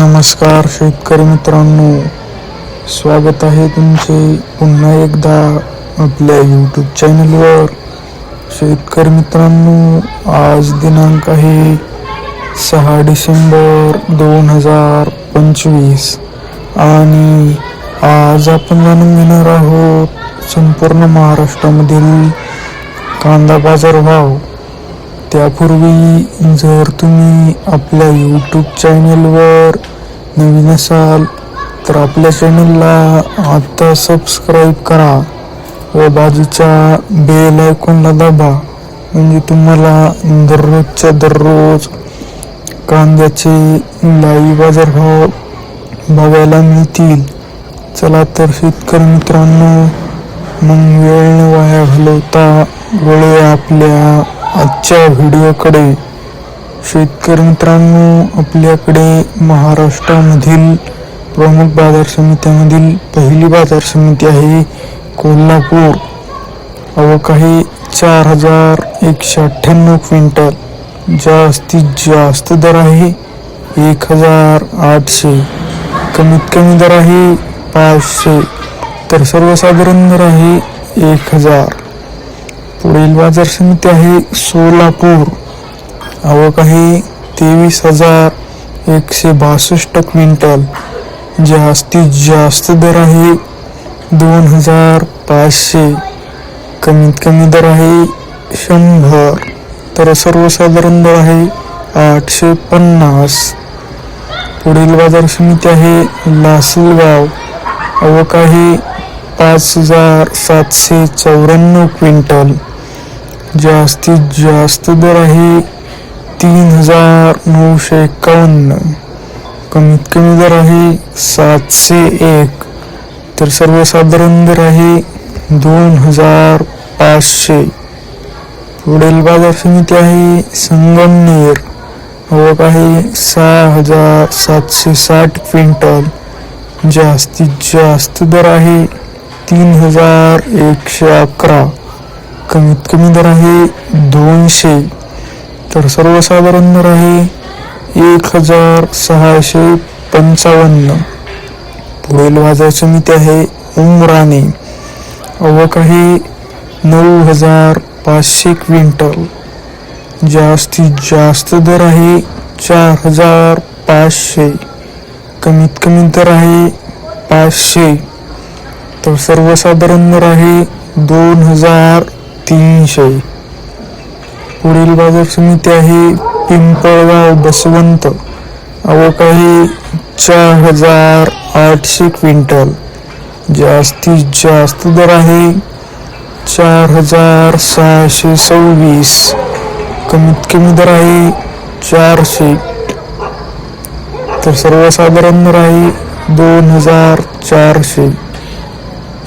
नमस्कार शेतकरी मित्रांनो. स्वागत आहे तुमचे पुन्हा एकदा आपल्या यूट्यूब चॅनलवर शेतकरी मित्रांनो आज दिनांक आहे सहा डिसेंबर दोन हजार पंचवीस. आणि आज आपण जाणून घेणार आहोत संपूर्ण महाराष्ट्रामधील कांदा बाजार भाव. त्यापूर्वी जर तुम्ही आपल्या यूट्यूब चॅनलवर नवीन असाल तर आपल्या चॅनलला आता सबस्क्राईब करा व बाजूच्या बेल आयकॉनला दाबा. म्हणजे तुम्हाला दररोजच्या दररोज कांद्याचे लाईव्ह बाजारभाव बघायला मिळतील. चला तर शेतकरी मित्रांनो मग वेळ वाया घालवता वेळे आपल्या आजच्या व्हिडिओकडे शेतकरी मित्रांनो आपल्याकडे महाराष्ट्रामधील प्रमुख बाजार समित्यामधील पहिली बाजार समिती आहे कोल्हापूर. आवक आहे चार हजार एकशे अठ्ठ्याण्णव क्विंटल. जास्तीत जास्त दर आहे एक हजार आठशे. कमीत कमी दर आहे पाचशे. तर सर्वसाधारण दर आहे एक हजार. पुढील बाजार समिती आहे सोलापूर. आवक आहे तेवीस हजार एकशे बासष्ट क्विंटल. जास्तीत जास्त दर आहे दोन हजार पाचशे. कमीत कमी दर आहे शंभर. तर सर्वसाधारण दर आहे आठशे पन्नास. पुढील बाजार समिती आहे लासलगाव. आवक आहे पाच हजार सातशे चौऱ्याण्णव क्विंटल. जास्तीत जास्त दर आहे तीन हजार नऊशे एकावन्न. कमीत कमी दर आहे सातशे एक. तर सर्वसाधारण दर आहे दोन हजार पाचशे. पुढील बाजार समिती आहे संगमनेर. आवक आहे सहा हजार सातशे साठ क्विंटल. जास्तीत जास्त दर आहे तीन हजार एकशे अकरा. कमीत कमी दर आहे दोनशे. तर सर्वसाधारण दर आहे एक हजार सहाशे पंचावन्न. पुढील बाजार समिती आहे उमराणे अवक आहे नऊ हजार पाचशे क्विंटल. जास्तीत जास्त दर आहे चार हजार पाचशे. कमीत कमी दर आहे पाचशे. तर सर्वसाधारण दर आहे दोन हजार तीनशे. पुढील बाजार समिती आहे पिंपळगाव बसवंत. आवक आहे चार हजार आठशे क्विंटल. जास्तीत जास्त दर आहे चार हजार सहाशे सव्वीस. कमीत कमी दर आहे चारशे. तर सर्वसाधारण दर आहे दोन हजार चारशे.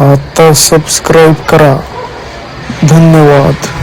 आता सबस्क्राईब करा. धन्यवाद.